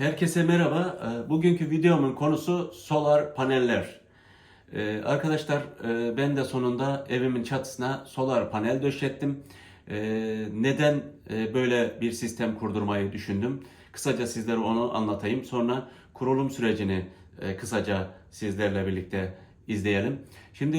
Herkese merhaba. Ee, Bugünkü videomun konusu solar paneller. Ee, Arkadaşlar e, ben de sonunda evimin çatısına solar panel döşettim. Ee, Neden e, böyle bir sistem kurdurmayı düşündüm? Kısaca sizlere onu anlatayım. Sonra kurulum sürecini e, kısaca sizlerle birlikte izleyelim. Şimdi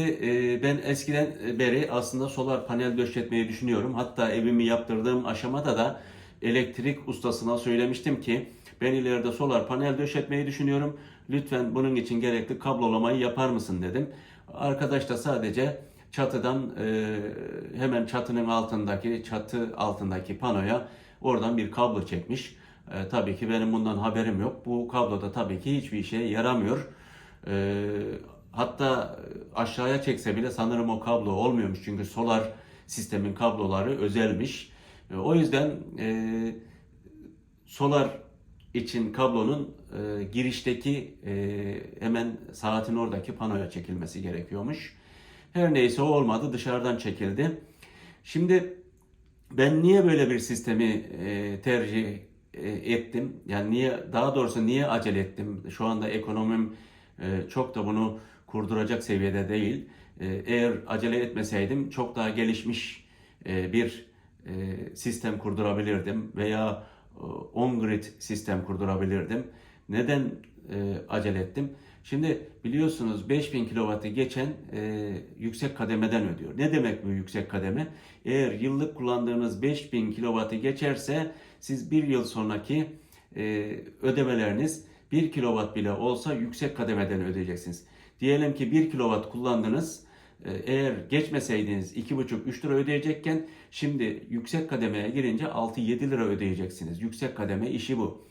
ben eskiden beri aslında solar panel döşetmeyi düşünüyorum. Hatta evimi yaptırdığım aşamada da elektrik ustasına söylemiştim ki ben ileride solar panel döşetmeyi düşünüyorum. Lütfen bunun için gerekli kablolamayı yapar mısın dedim. Arkadaş da sadece çatıdan e, hemen çatının altındaki çatı altındaki panoya oradan bir kablo çekmiş. E, tabii ki benim bundan haberim yok. Bu kablo da tabii ki hiçbir işe yaramıyor. E, hatta aşağıya çekse bile sanırım o kablo olmuyormuş. Çünkü solar sistemin kabloları özelmiş. E, o yüzden e, solar için kablonun e, girişteki e, hemen saatin oradaki panoya çekilmesi gerekiyormuş. Her neyse o olmadı dışarıdan çekildi. Şimdi ben niye böyle bir sistemi e, tercih e, ettim? Yani niye daha doğrusu niye acele ettim? Şu anda ekonomim e, çok da bunu kurduracak seviyede değil. E, eğer acele etmeseydim çok daha gelişmiş e, bir e, sistem kurdurabilirdim veya on-grid sistem kurdurabilirdim. Neden e, acele ettim? Şimdi biliyorsunuz 5000 kW'ı geçen e, yüksek kademeden ödüyor. Ne demek bu yüksek kademe? Eğer yıllık kullandığınız 5000 kW'ı geçerse siz bir yıl sonraki e, ödemeleriniz 1 kW bile olsa yüksek kademeden ödeyeceksiniz. Diyelim ki 1 kW kullandınız. E, Eğer geçmeseydiniz 2,5-3 lira ödeyecekken şimdi yüksek kademeye girince 6-7 lira ödeyeceksiniz. Yüksek kademe işi bu.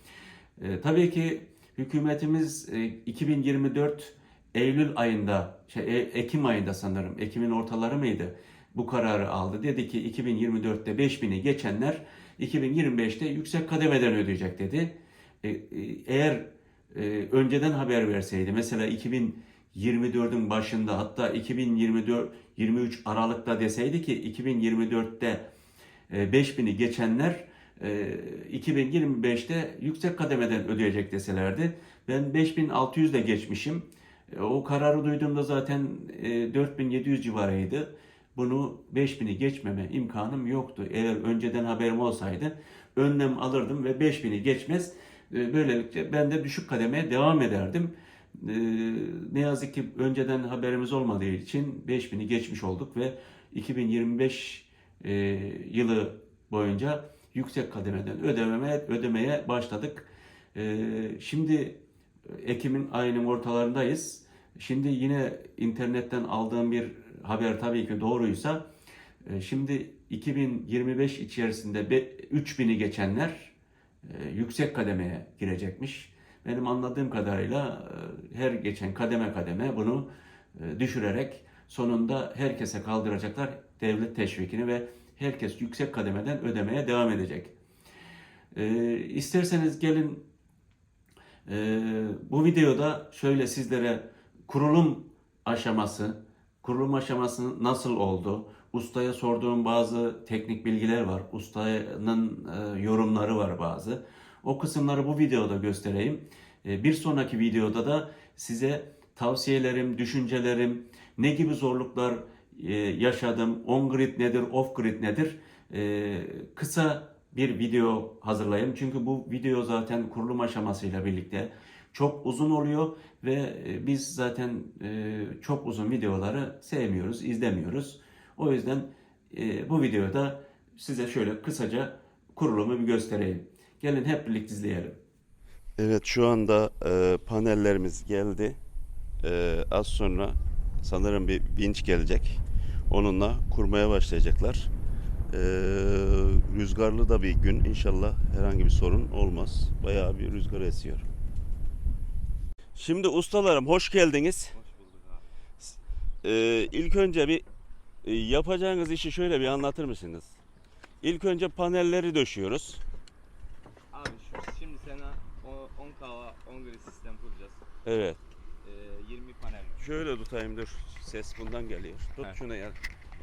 E, tabii ki hükümetimiz e, 2024 Eylül ayında, şey, E- Ekim ayında sanırım, Ekim'in ortaları mıydı? Bu kararı aldı. Dedi ki 2024'te 5000'i geçenler 2025'te yüksek kademeden ödeyecek dedi. E, e, eğer e, önceden haber verseydi, mesela 2024'ün başında hatta 2024 23 Aralık'ta deseydi ki 2024'te e, 5000'i geçenler e, 2025'te yüksek kademeden ödeyecek deselerdi. Ben 5600 de geçmişim. E, O kararı duyduğumda zaten e, 4700 civarıydı. Bunu 5000'i geçmeme imkanım yoktu. Eğer önceden haberim olsaydı önlem alırdım ve 5000'i geçmez. E, Böylelikle ben de düşük kademeye devam ederdim. E, Ne yazık ki önceden haberimiz olmadığı için 5000'i geçmiş olduk ve 2025 e, yılı boyunca yüksek kademeden ödemeye ödemeye başladık. E, Şimdi Ekim'in ayının ortalarındayız. Şimdi yine internetten aldığım bir haber tabii ki doğruysa e, şimdi 2025 içerisinde be- 3000'i geçenler e, yüksek kademeye girecekmiş. Benim anladığım kadarıyla e, her geçen kademe kademe bunu e, düşürerek sonunda herkese kaldıracaklar devlet teşvikini ve herkes yüksek kademeden ödemeye devam edecek. E, isterseniz gelin e, bu videoda şöyle sizlere kurulum aşaması, kurulum aşaması nasıl oldu? Ustaya sorduğum bazı teknik bilgiler var. Ustanın yorumları var bazı. O kısımları bu videoda göstereyim. E, bir sonraki videoda da size tavsiyelerim, düşüncelerim, ne gibi zorluklar e, yaşadım, on-grid nedir, off-grid nedir? E, kısa bir video hazırlayayım. Çünkü bu video zaten kurulum aşamasıyla birlikte çok uzun oluyor ve e, biz zaten çok uzun videoları sevmiyoruz, izlemiyoruz. O yüzden bu videoda size şöyle kısaca kurulumu bir göstereyim. Gelin hep birlikte izleyelim. Evet şu anda e, panellerimiz geldi. E, az sonra sanırım bir vinç gelecek. Onunla kurmaya başlayacaklar. E, rüzgarlı da bir gün. İnşallah herhangi bir sorun olmaz. Bayağı bir rüzgar esiyor. Şimdi ustalarım hoş geldiniz. E, ilk önce bir e, yapacağınız işi şöyle bir anlatır mısınız? İlk önce panelleri döşüyoruz. Abi şu, şimdi sana o- 10 kava 10 grid sistem kuracağız. Evet. Ee, 20 panel. Şöyle tutayım dur. Ses bundan geliyor. Tut Heh. şunu ya.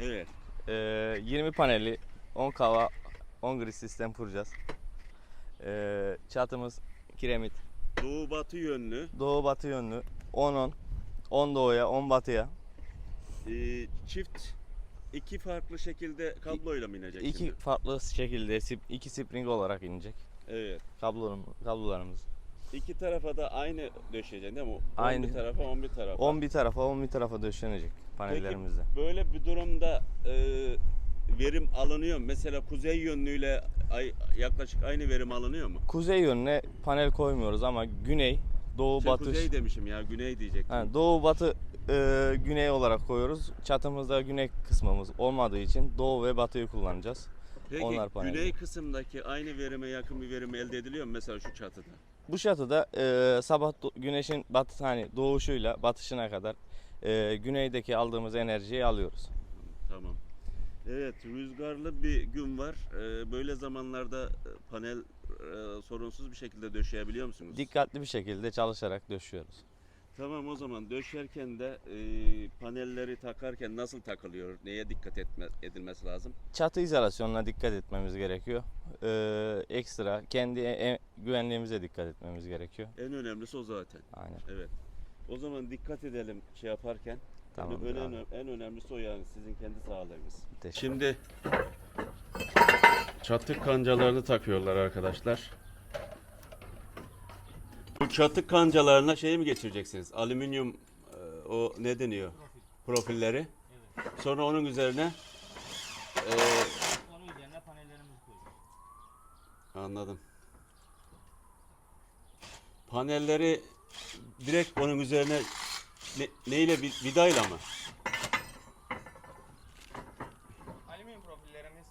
Evet. Ee, 20 panelli 10 kava 10 grid sistem kuracağız. Ee, çatımız kiremit. Doğu batı yönlü. Doğu batı yönlü. 10 10. 10 doğuya 10 batıya. Ee, çift iki farklı şekilde kabloyla mı inecek İki şimdi? farklı şekilde iki spring olarak inecek. Evet. Kablolarımız, kablolarımız. İki tarafa da aynı döşeyeceksin değil mi? On Aynı. bir tarafa, on bir tarafa. 10 bir tarafa 10 bir tarafa döşenecek Peki panellerimizde. böyle bir durumda e, verim alınıyor mu? Mesela kuzey yönlüyle ay, yaklaşık aynı verim alınıyor mu? Kuzey yönüne panel koymuyoruz ama güney, doğu, Şey, batı. kuzey demişim ya, güney diyecektim. Ha, doğu, batı, e, güney olarak koyuyoruz. Çatımızda güney kısmımız olmadığı için doğu ve batıyı kullanacağız. Peki onlar paneli. güney kısımdaki aynı verime yakın bir verim elde ediliyor mu mesela şu çatıda? Bu çatıda e, sabah güneşin batı hani doğuşuyla batışına kadar e, güneydeki aldığımız enerjiyi alıyoruz. Tamam. Evet, rüzgarlı bir gün var. Ee, böyle zamanlarda e, panel e, sorunsuz bir şekilde döşeyebiliyor musunuz? Dikkatli bir şekilde çalışarak döşüyoruz. Tamam o zaman döşerken de e, panelleri takarken nasıl takılıyor? Neye dikkat etme, edilmesi lazım? Çatı izolasyonuna dikkat etmemiz gerekiyor. E, ekstra kendi e- e- güvenliğimize dikkat etmemiz gerekiyor. En önemlisi o zaten. Aynen. Evet. O zaman dikkat edelim şey yaparken. Tamam. en, önemli, en önemlisi o yani sizin kendi sağlığınız. Teşekkür Şimdi çatık kancalarını takıyorlar arkadaşlar. Bu çatık kancalarına şey mi geçireceksiniz? Alüminyum e, o ne deniyor? Profilleri. Sonra onun üzerine e, Onun üzerine panellerimizi koyuyoruz. anladım. Panelleri direkt onun üzerine ne, neyle vi- vidayla mı? Alüminyum profillerimiz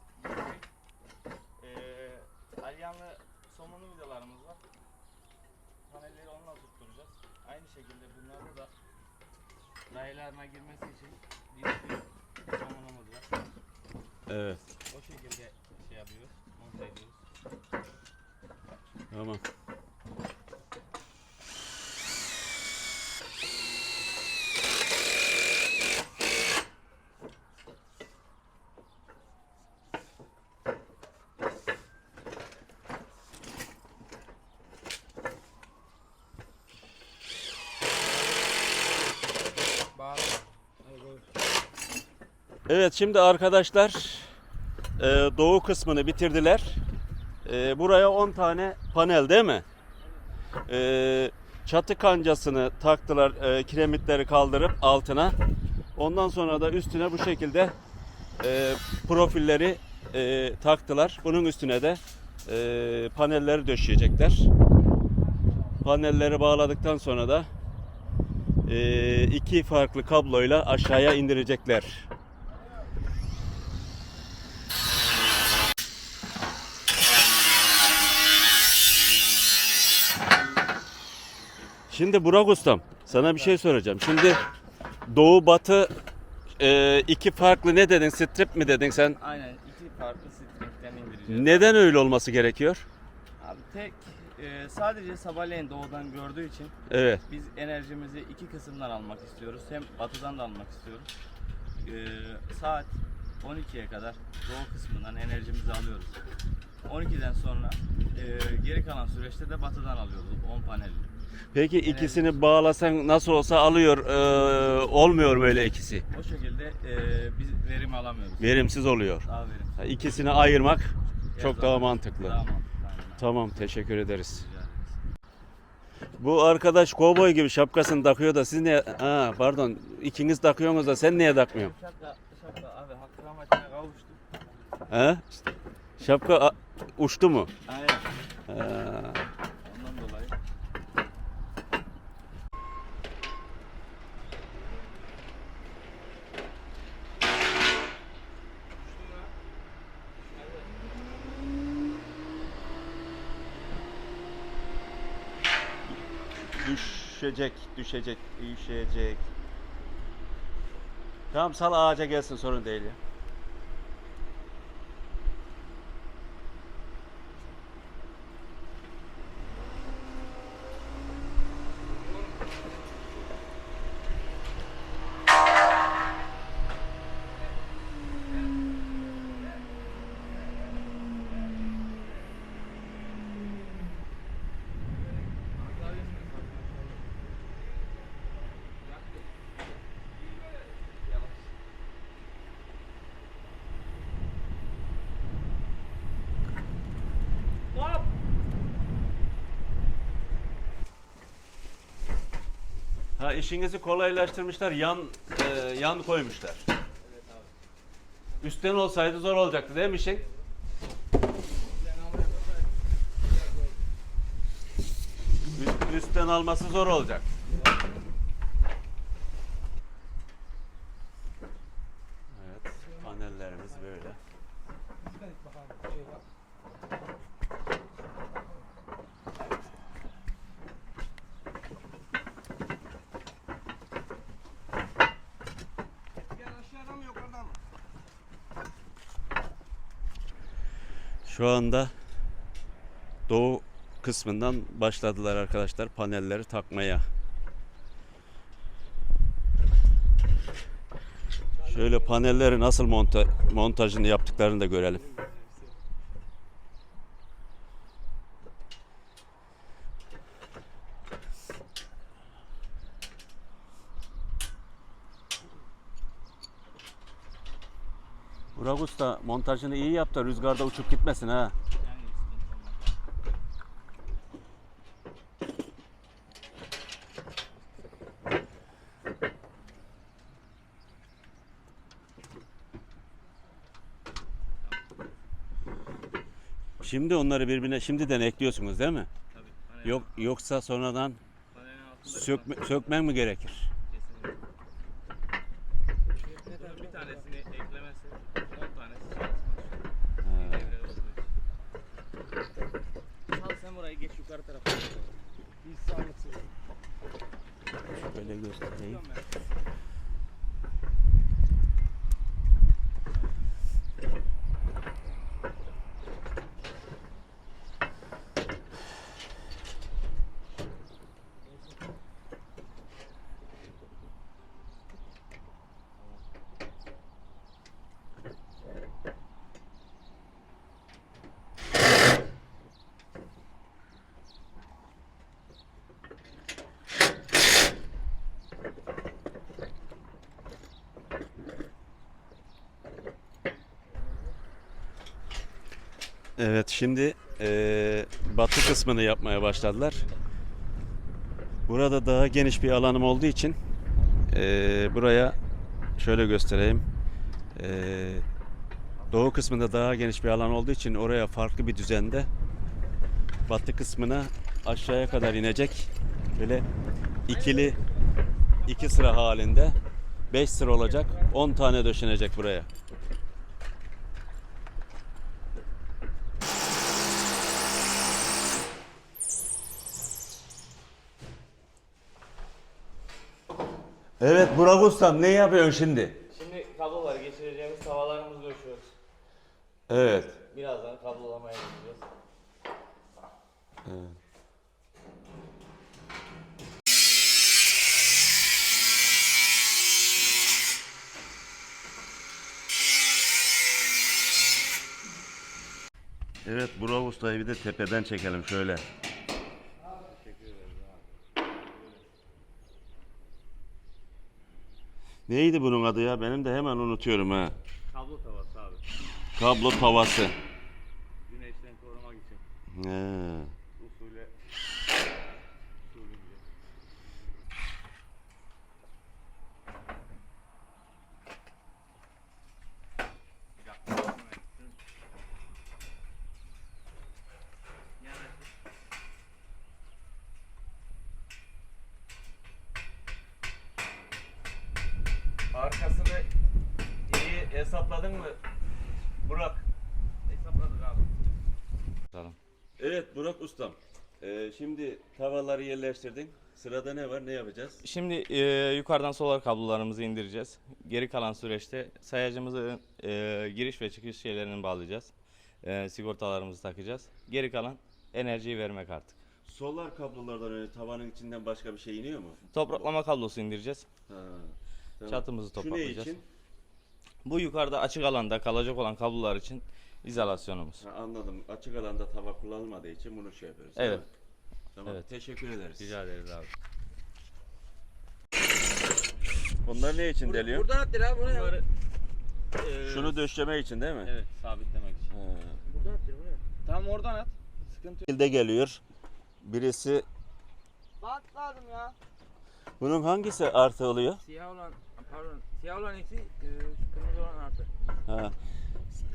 e, alyanlı somunlu vidalarımız var. Panelleri onunla tutturacağız. Aynı şekilde bunlarda da raylarına girmesi için bir sürü somunumuz var. Evet. O şekilde şey yapıyoruz, monte ediyoruz. Tamam. Evet şimdi arkadaşlar e, doğu kısmını bitirdiler. E, buraya 10 tane panel değil mi? E, çatı kancasını taktılar e, kiremitleri kaldırıp altına. Ondan sonra da üstüne bu şekilde e, profilleri e, taktılar. Bunun üstüne de e, panelleri döşeyecekler. Panelleri bağladıktan sonra da e, iki farklı kabloyla aşağıya indirecekler. Şimdi Burak Ustam sana bir şey soracağım. Şimdi doğu batı e, iki farklı ne dedin? Strip mi dedin sen? Aynen iki farklı stringten indireceğiz. Neden öyle olması gerekiyor? Abi tek e, sadece sabahleyin doğudan gördüğü için Evet. biz enerjimizi iki kısımdan almak istiyoruz. Hem batıdan da almak istiyoruz. E, saat 12'ye kadar doğu kısmından enerjimizi alıyoruz. 12'den sonra e, geri kalan süreçte de batıdan alıyoruz 10 panelli. Peki ikisini bağlasan nasıl olsa alıyor, e, olmuyor mu öyle ikisi? O şekilde e, biz verim alamıyoruz. Verimsiz oluyor. Daha verimsiz. Ha, İkisini ayırmak Her çok daha mantıklı. Daha mantıklı. Tamam, teşekkür ederiz. Bu arkadaş kovboy gibi şapkasını takıyor da siz ne? Ha, pardon, ikiniz takıyorsunuz da sen niye takmıyorsun? Şapka, şapka abi hakkı rahmetine kavuştu. He? Şapka uçtu mu? Aynen. Ha. Ondan dolayı. Düşecek, düşecek, düşecek. Tamam sal ağaca gelsin sorun değil ya. Ha işinizi kolaylaştırmışlar. Yan e, yan koymuşlar. Üstten olsaydı zor olacaktı değil mi işin? Üst- üstten alması zor olacak. Evet, panellerimiz böyle. Şu anda doğu kısmından başladılar arkadaşlar panelleri takmaya. Şöyle panelleri nasıl monta montajını yaptıklarını da görelim. Burak Usta montajını iyi yap da rüzgarda uçup gitmesin ha. Şimdi onları birbirine şimdiden ekliyorsunuz değil mi? Tabii. Yok yoksa sonradan sökme, sökmen mi gerekir? Kesinlikle. Bunun bir tanesini eklemezse 10 tanesi çalışmaz. Bir devrede olduğu için. Sal sen burayı geç yukarı tarafa. Hiç sağlıksız. Şöyle göstereyim. Biliyorum ben. Evet şimdi eee, batı kısmını yapmaya başladılar. Burada daha geniş bir alanım olduğu için eee, buraya şöyle göstereyim. Eee, doğu kısmında daha geniş bir alan olduğu için oraya farklı bir düzende batı kısmına aşağıya kadar inecek. Böyle ikili iki sıra halinde 5 sıra olacak. 10 tane döşenecek buraya. Evet Burak Ustam ne yapıyorsun şimdi? Şimdi kabloları geçireceğimiz tavalarımızı döşüyoruz. Evet. Birazdan kablolamaya gideceğiz. Evet Burak Usta'yı bir de tepeden çekelim şöyle. Neydi bunun adı ya? Benim de hemen unutuyorum ha. Kablo tavası abi. Kablo tavası. Güneşten korumak için. He. Usule usulünce. Arkasını iyi hesapladın mı Burak? Hesapladık abi. Tamam. Evet Burak Ustam. Ee, şimdi tavaları yerleştirdin. Sırada ne var? Ne yapacağız? Şimdi e, yukarıdan solar kablolarımızı indireceğiz. Geri kalan süreçte sayacımızı e, giriş ve çıkış şeylerini bağlayacağız. E, sigortalarımızı takacağız. Geri kalan enerjiyi vermek artık. Solar kablolardan öyle tavanın içinden başka bir şey iniyor mu? Topraklama kablosu indireceğiz. Ha, tamam. Çatımızı Şu ne topraklayacağız. için? Bu yukarıda açık alanda kalacak olan kablolar için izolasyonumuz. Ha, anladım. Açık alanda tava kullanılmadığı için bunu şey yapıyoruz. Evet. Tamam. Evet. Teşekkür ederiz. Rica ederiz abi. Bunlar ne için deliyor? Buradan attır abi buraya. Bunları e, Şunu döşlemek için değil mi? evet sabitlemek için. Ha. Buradan attır buraya. Tamam oradan at. Sıkıntı yok. şekilde geliyor. Birisi Bant lazım ya. Bunun hangisi artı oluyor? Siyah olan, pardon, siyah olan eksi, e, kırmızı olan artı. Ha.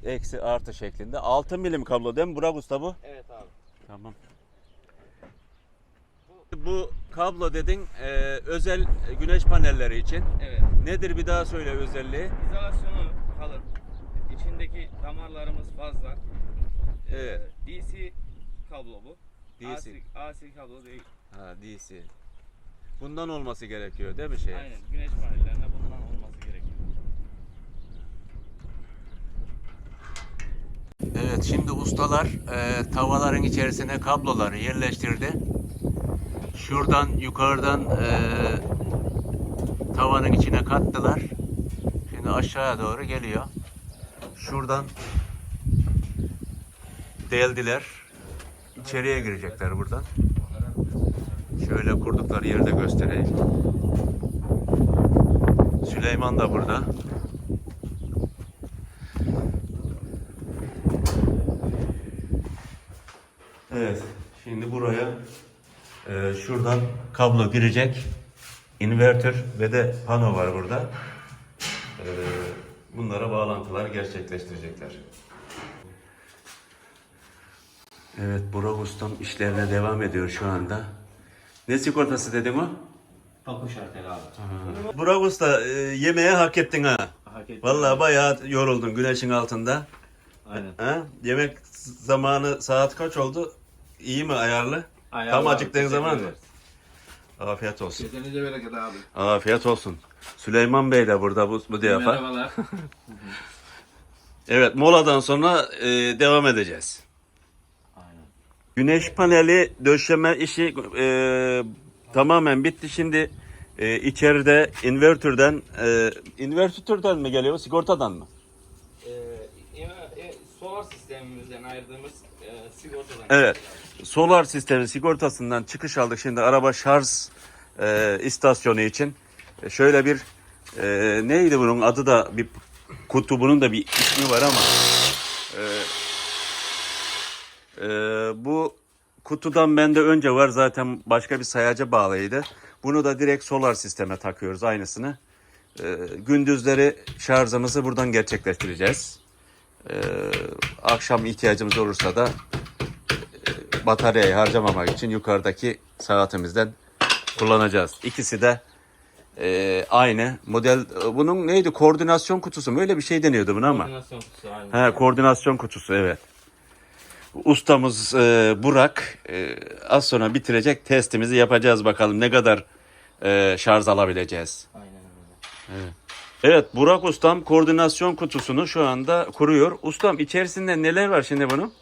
Eksi artı şeklinde. 6 milim kablo değil mi Burak Usta bu? Evet abi. Tamam. Bu kablo dedin e, özel güneş panelleri için. Evet. Nedir bir daha söyle özelliği? İzolasyonu kalın. İçindeki damarlarımız fazla. Ee, Evet. DC kablo bu. DC. AC, AC kablo değil. Ha DC. Bundan olması gerekiyor değil mi şey? Aynen. Güneş panellerinde bundan olması gerekiyor. Evet şimdi ustalar e, tavaların içerisine kabloları yerleştirdi. Şuradan yukarıdan e, tavanın içine kattılar. Şimdi aşağıya doğru geliyor. Şuradan deldiler. İçeriye girecekler buradan. Şöyle kurdukları yeri de göstereyim. Süleyman da burada. Evet. Şimdi buraya e, şuradan kablo girecek. Inverter ve de pano var burada. E, bunlara bağlantılar gerçekleştirecekler. Evet Burak Ustam işlerine devam ediyor şu anda. Ne sigortası dedim o? Papuş artel abi. Burak Usta e, yemeğe hak ettin ha. Hak ettim. Vallahi bayağı yoruldun güneşin altında. Aynen. Ha? Yemek zamanı saat kaç oldu? İyi mi ayarlı? Ayarlı Tam abi, acıktığın teşekkür zaman mı? Afiyet olsun. Kesenize bereket abi. Afiyet olsun. Süleyman Bey de burada bu, bu defa. Merhabalar. Evet moladan sonra e, devam edeceğiz. Aynen. Güneş paneli döşeme işi e, tamamen bitti. Şimdi e, içeride invertörden e, invertörden mi geliyor sigortadan mı? Ee, e, solar sistemimizden ayırdığımız e, sigortadan. Evet. Solar sistemi sigortasından çıkış aldık. Şimdi araba şarj e, istasyonu için. E, şöyle bir e, neydi bunun adı da bir kutu bunun da bir ismi var ama e, e, bu kutudan bende önce var zaten başka bir sayaca bağlıydı. Bunu da direkt solar sisteme takıyoruz aynısını. E, gündüzleri şarjımızı buradan gerçekleştireceğiz. E, akşam ihtiyacımız olursa da bataryayı harcamamak için yukarıdaki saatimizden kullanacağız. İkisi de e, aynı model. e, Bunun neydi? Koordinasyon kutusu mu? Öyle bir şey deniyordu buna ama. Koordinasyon kutusu aynen. He, koordinasyon kutusu evet. Ustamız e, Burak e, az sonra bitirecek testimizi yapacağız bakalım ne kadar e, şarj alabileceğiz. Aynen öyle. Evet Burak ustam koordinasyon kutusunu şu anda kuruyor. Ustam içerisinde neler var şimdi bunun?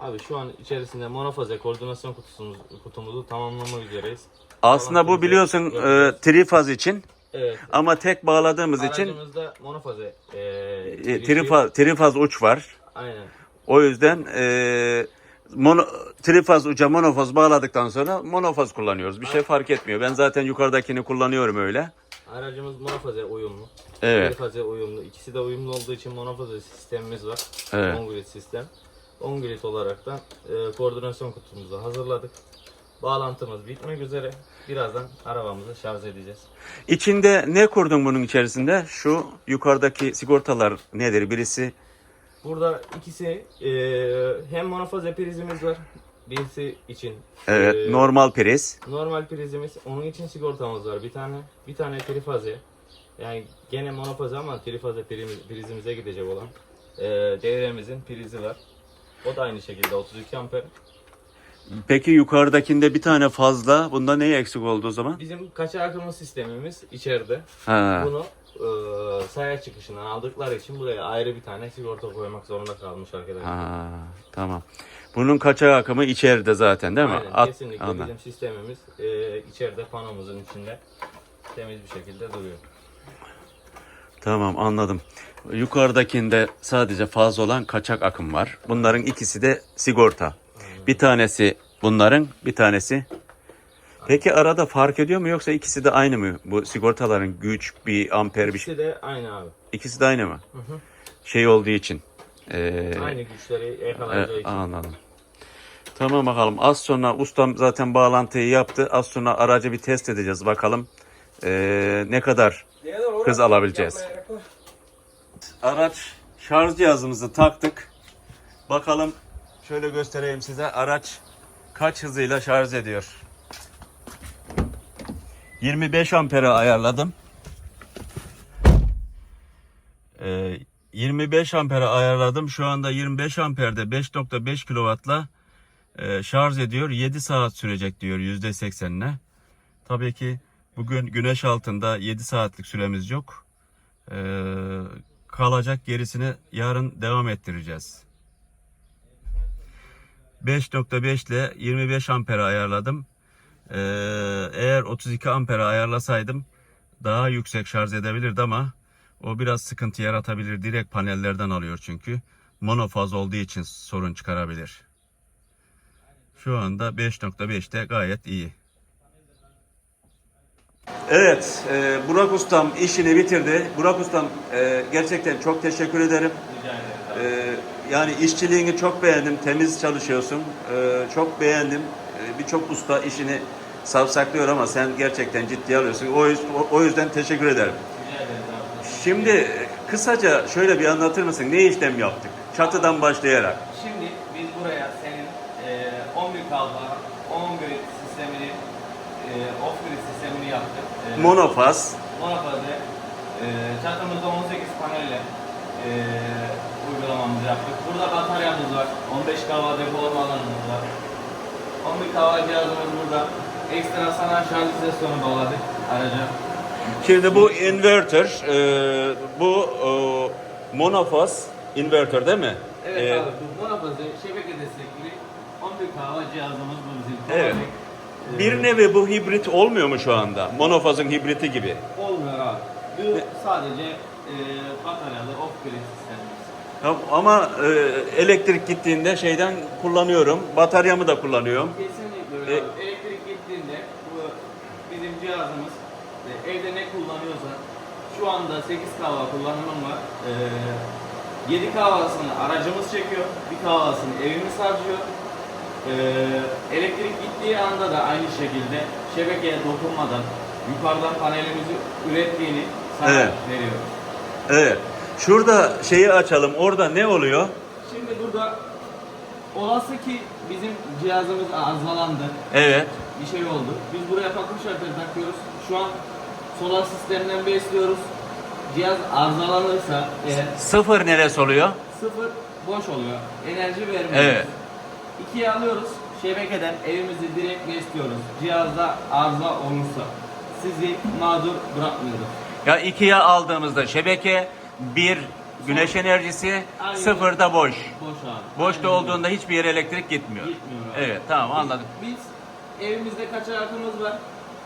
Abi şu an içerisinde monofaze koordinasyon kutusumuz, kutumuzu tamamlamak üzereyiz. Aslında bu biliyorsun e, trifaz için Evet. ama tek bağladığımız için Aracımızda monofaze e, e, trifaz, trifaz uç var. Aynen. O yüzden e, mono, trifaz uca monofaz bağladıktan sonra monofaz kullanıyoruz. Bir şey fark etmiyor. Ben zaten yukarıdakini kullanıyorum öyle. Aracımız monofaze uyumlu. Evet. Trifaze uyumlu. İkisi de uyumlu olduğu için monofaze sistemimiz var. Evet. 10 grid sistem. 10 grid olaraktan e, koordinasyon kutumuzu hazırladık. Bağlantımız bitmek üzere. Birazdan arabamızı şarj edeceğiz. İçinde ne kurdun bunun içerisinde? Şu yukarıdaki sigortalar nedir? Birisi Burada ikisi e, hem monofaze prizimiz var. Birisi için evet, e, normal priz. normal prizimiz. Onun için sigortamız var. Bir tane bir tane trifaze. Yani gene monofaze ama trifaze prizimize gidecek olan e, devremizin prizi var. O da aynı şekilde 32 amper. Peki yukarıdakinde bir tane fazla. Bunda neye eksik oldu o zaman? Bizim kaçak akımı sistemimiz içeride. Ha. Bunu e, sayar çıkışından aldıkları için buraya ayrı bir tane sigorta koymak zorunda kalmış arkadaşlar. Ha, tamam. Bunun kaçak akımı içeride zaten değil mi? Aynen At- kesinlikle Anladım. bizim sistemimiz e, içeride panomuzun içinde temiz bir şekilde duruyor. Tamam anladım. Yukarıdakinde sadece fazla olan kaçak akım var. Bunların ikisi de sigorta. Bir tanesi bunların, bir tanesi. Peki arada fark ediyor mu yoksa ikisi de aynı mı? Bu sigortaların güç, bir amper bir şey. İkisi de aynı abi. İkisi de aynı mı? Şey olduğu için. Ee, Aynı güçleri e, yakalayacağı için. anladım. Tamam bakalım. Az sonra ustam zaten bağlantıyı yaptı. Az sonra aracı bir test edeceğiz bakalım. Ee, ne kadar hız alabileceğiz. Araç şarj cihazımızı taktık. Bakalım şöyle göstereyim size. Araç kaç hızıyla şarj ediyor. 25 ampere ayarladım. Ee, 25 ampere ayarladım. Şu anda 25 amperde 5.5 kW'la e, şarj ediyor. 7 saat sürecek diyor %80'ine. Tabii ki bugün güneş altında 7 saatlik süremiz yok. Ee, kalacak gerisini yarın devam ettireceğiz. 5.5 ile 25 ampere ayarladım. Ee, eğer 32 ampere ayarlasaydım daha yüksek şarj edebilirdi ama o biraz sıkıntı yaratabilir. Direkt panellerden alıyor çünkü. Monofaz olduğu için sorun çıkarabilir. Şu anda 5.5'te gayet iyi. Evet, e, Burak Ustam işini bitirdi. Burak Ustam e, gerçekten çok teşekkür ederim. Ederim. E, yani işçiliğini çok beğendim, temiz çalışıyorsun. E, çok beğendim. E, Birçok usta işini savsaklıyor ama sen gerçekten ciddiye alıyorsun. O, o- yüzden teşekkür ederim. Abi. Şimdi kısaca şöyle bir anlatır mısın? Ne işlem yaptık? Çatıdan başlayarak. Şimdi biz buraya senin e, 10 bir kalma, 10 bir sistemini, e, off grid sistemini yaptık. E, Monofaz. Monofazı e, çatımızda 18 panelle e, uygulamamızı yaptık. Burada bataryamız var. 15 kW depolama alanımız var. 11 kW cihazımız burada. Ekstra sana şarj istasyonu bağladık araca. Şimdi bu inverter, e, bu e, monofaz inverter değil mi? Evet E, abi bu monofazı şebeke destekli 11 kW cihazımız bu bizim. Evet. Bir nevi bu hibrit olmuyor mu şu anda? Monofazın hibriti gibi. Olmuyor abi. Bu sadece e, bataryalı off-grid sistemimiz. Ya Ama e, elektrik gittiğinde şeyden kullanıyorum. Bataryamı da kullanıyorum. Kesinlikle öyle. E- abi. Elektrik gittiğinde bu bizim cihazımız e, evde ne kullanıyorsa şu anda 8 kahva kullanımım var. E, 7 kahvasını aracımız çekiyor. Bir kahvasını evimiz harcıyor. E, elektrik gittiği anda da aynı şekilde şebekeye dokunmadan yukarıdan panelimizi ürettiğini sana Evet. veriyor. Evet. Şurada şeyi açalım. Orada ne oluyor? Şimdi burada olası ki bizim cihazımız arızalandı. Evet. Bir şey oldu. Biz buraya takım şartları takıyoruz. Şu an solar sisteminden besliyoruz. Cihaz arızalanırsa eğer Sıfır neresi oluyor? sıfır boş oluyor. Enerji vermiyoruz. Evet. İkiye alıyoruz. Şebekeden evimizi direkt besliyoruz. Cihazda arıza olursa sizi mağdur bırakmıyoruz. Ya ikiye aldığımızda şebeke bir güneş enerjisi Aynen. sıfırda boş. Boş abi. Boşta Aynen olduğunda hiçbir yere elektrik gitmiyor. Gitmiyor abi. Evet tamam anladım. Biz evimizde kaçar akımız var.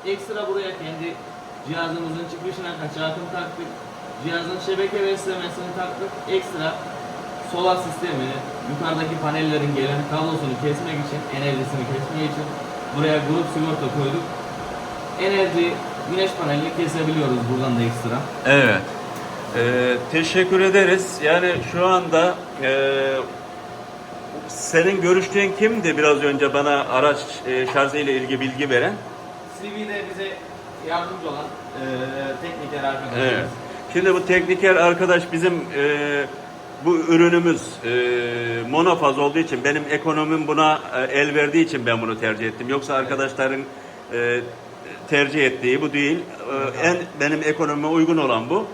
Ekstra buraya kendi cihazımızın çıkışına kaçar akım taktık. Cihazın şebeke beslemesini taktık. Ekstra solar sistemini yukarıdaki panellerin gelen kablosunu kesmek için, enerjisini kesmek için buraya grup sigorta koyduk. Enerji güneş panelini kesebiliyoruz buradan da ekstra. Evet. Ee, teşekkür ederiz. Yani şu anda e, senin görüştüğün kimdi biraz önce bana araç e, şarjı ile ilgili bilgi veren? CV'de bize yardımcı olan eee tekniker arkadaşımız. Evet. Şimdi bu tekniker arkadaş bizim e, bu ürünümüz e, monofaz olduğu için benim ekonomim buna e, el verdiği için ben bunu tercih ettim. Yoksa arkadaşların e, tercih ettiği bu değil. E, en benim ekonomime uygun olan bu.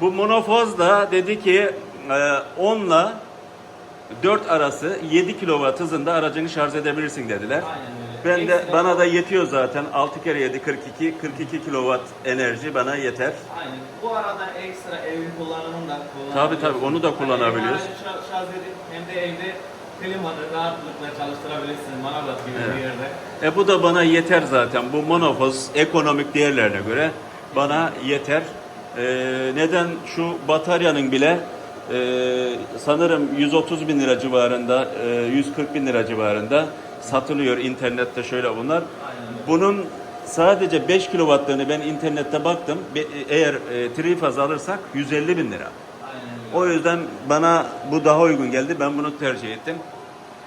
Bu monofaz da dedi ki e, 10 ile 4 arası 7 kW hızında aracını şarj edebilirsin dediler. Aynen. Ben de Ekstra- bana da yetiyor zaten. 6 kere 7 42 42 kW enerji bana yeter. Aynen. Bu arada ekstra evin kullanımında kullanabiliyorsun. Tabii, tabii, onu da kullanabiliyoruz. Hem şar- şarj edip hem de evde klimanı rahatlıkla çalıştırabilirsin Manavgat gibi Evet. bir yerde. E bu da bana yeter zaten. Bu monofaz ekonomik değerlerine göre bana yeter. E, neden şu bataryanın bile e, sanırım 130 bin lira civarında, e, 140 bin lira civarında satılıyor internette şöyle bunlar. Bunun sadece 5 kW'lığını ben internette baktım. Be- Eğer e, trifaz alırsak 150 bin lira. O yüzden bana bu daha uygun geldi. Ben bunu tercih ettim.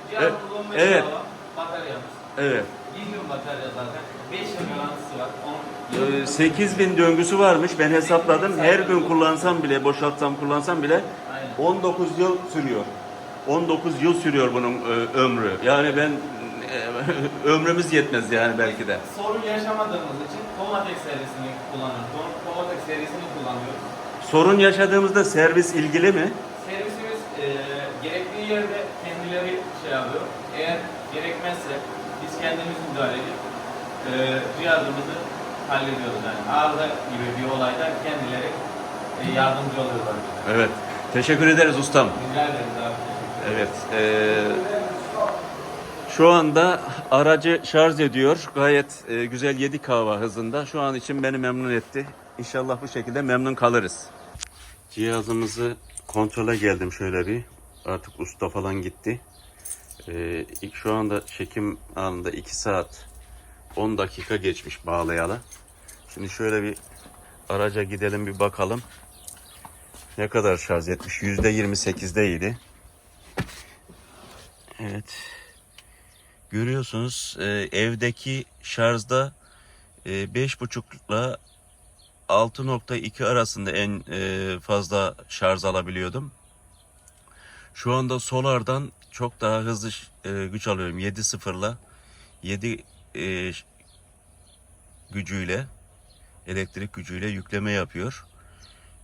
Cihazımız 15 evet. kW, bataryamız. Evet. Batarya zaten. 5 yıl garantisi var. 10 Ee, 8000 döngüsü varmış. Ben hesapladım. Her gün kullansam bile, boşaltsam kullansam bile Aynen. 19 yıl sürüyor. 19 yıl sürüyor bunun e, ömrü. Yani ben ömrümüz yetmez yani belki de. Sorun yaşamadığımız için Tomatex serisini kullanıyoruz. Tomatex serisini kullanıyoruz. Sorun yaşadığımızda servis ilgili mi? Servisimiz e, gerektiği yerde kendileri şey yapıyor. Eğer gerekmezse biz kendimiz müdahale edip e, cihazımızı hallediyoruz. Yani arıza gibi bir olayda kendileri e, yardımcı oluyorlar. Evet. Teşekkür ederiz ustam. Rica ederiz abi. Evet. eee, şu anda aracı şarj ediyor. Gayet e, güzel 7 kahve hızında. Şu an için beni memnun etti. İnşallah bu şekilde memnun kalırız. Cihazımızı kontrole geldim şöyle bir. Artık usta falan gitti. Ee, şu anda çekim anında 2 saat 10 dakika geçmiş bağlayalı. Şimdi şöyle bir araca gidelim bir bakalım. Ne kadar şarj etmiş? %28'deydi. Evet. Görüyorsunuz e, evdeki şarjda e, 5.5 ile 6.2 arasında en e, fazla şarj alabiliyordum. Şu anda solardan çok daha hızlı e, güç alıyorum. 7.0'la 7 e, gücüyle elektrik gücüyle yükleme yapıyor.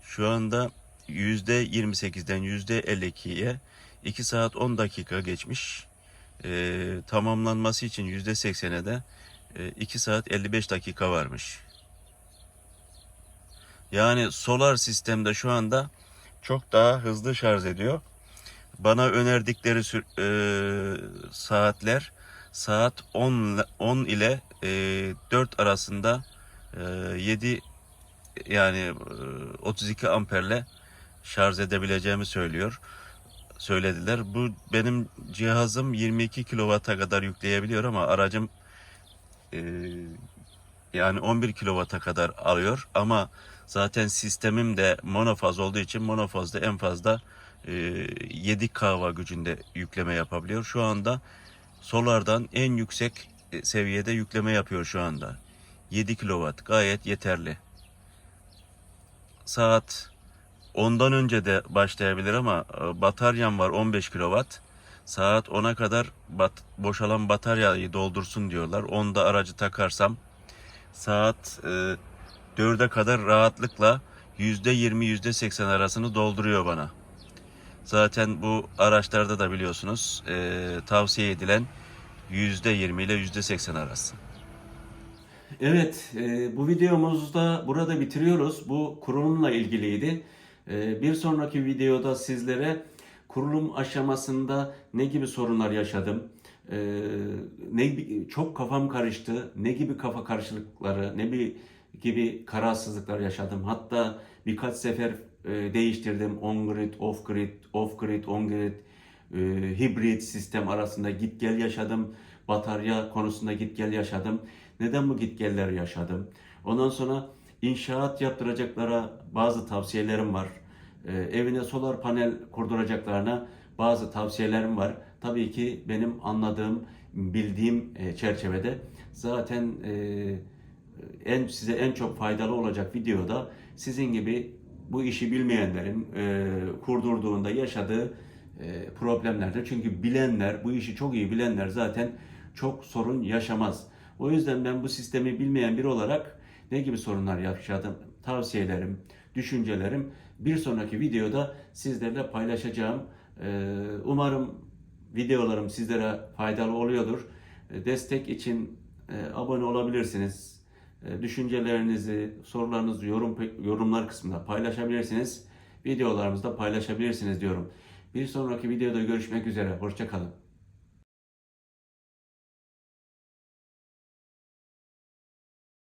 Şu anda %28'den %52'ye 2 saat 10 dakika geçmiş. Ee, tamamlanması için %80'e de e, 2 saat 55 dakika varmış. Yani solar sistemde şu anda çok daha hızlı şarj ediyor. Bana önerdikleri e, saatler saat 10, ile- 10 ile e, 4 arasında e, 7 yani e, 32 amperle şarj edebileceğimi söylüyor. Söylediler. Bu benim cihazım 22 kW'a kadar yükleyebiliyor ama aracım e, yani 11 kW'a kadar alıyor ama zaten sistemim de monofaz olduğu için monofazda en fazla e, 7 kW gücünde yükleme yapabiliyor. Şu anda solardan en yüksek e, seviyede yükleme yapıyor şu anda. 7 kW gayet yeterli. Saat Ondan önce de başlayabilir ama e, bataryam var 15 kW. Saat 10'a kadar bat- boşalan bataryayı doldursun diyorlar. Onda aracı takarsam saat e, 4'e kadar rahatlıkla %20 %80 arasını dolduruyor bana. Zaten bu araçlarda da biliyorsunuz e, tavsiye edilen %20 ile %80 arası. Evet, e, bu videomuzu da burada bitiriyoruz. Bu kurulumla ilgiliydi. E, bir sonraki videoda sizlere kurulum aşamasında ne gibi sorunlar yaşadım, e, ne çok kafam karıştı, ne gibi kafa karışıklıkları, ne bir gibi kararsızlıklar yaşadım. Hatta birkaç sefer e, değiştirdim. On grid, off grid, off grid, on grid, e, hibrit sistem arasında git gel yaşadım. Batarya konusunda git gel yaşadım. Neden bu git geller yaşadım? Ondan sonra inşaat yaptıracaklara bazı tavsiyelerim var. E, evine solar panel kurduracaklarına bazı tavsiyelerim var. Tabii ki benim anladığım, bildiğim e, çerçevede zaten e, en size en çok faydalı olacak videoda sizin gibi bu işi bilmeyenlerin e, kurdurduğunda yaşadığı e, problemlerdir. Çünkü bilenler, bu işi çok iyi bilenler zaten çok sorun yaşamaz. O yüzden ben bu sistemi bilmeyen biri olarak ne gibi sorunlar yaşadım, tavsiyelerim, düşüncelerim bir sonraki videoda sizlerle paylaşacağım. E, umarım videolarım sizlere faydalı oluyordur. E, destek için e, abone olabilirsiniz. E, düşüncelerinizi, sorularınızı yorum yorumlar kısmında paylaşabilirsiniz. Videolarımızda paylaşabilirsiniz diyorum. Bir sonraki videoda görüşmek üzere. Hoşçakalın.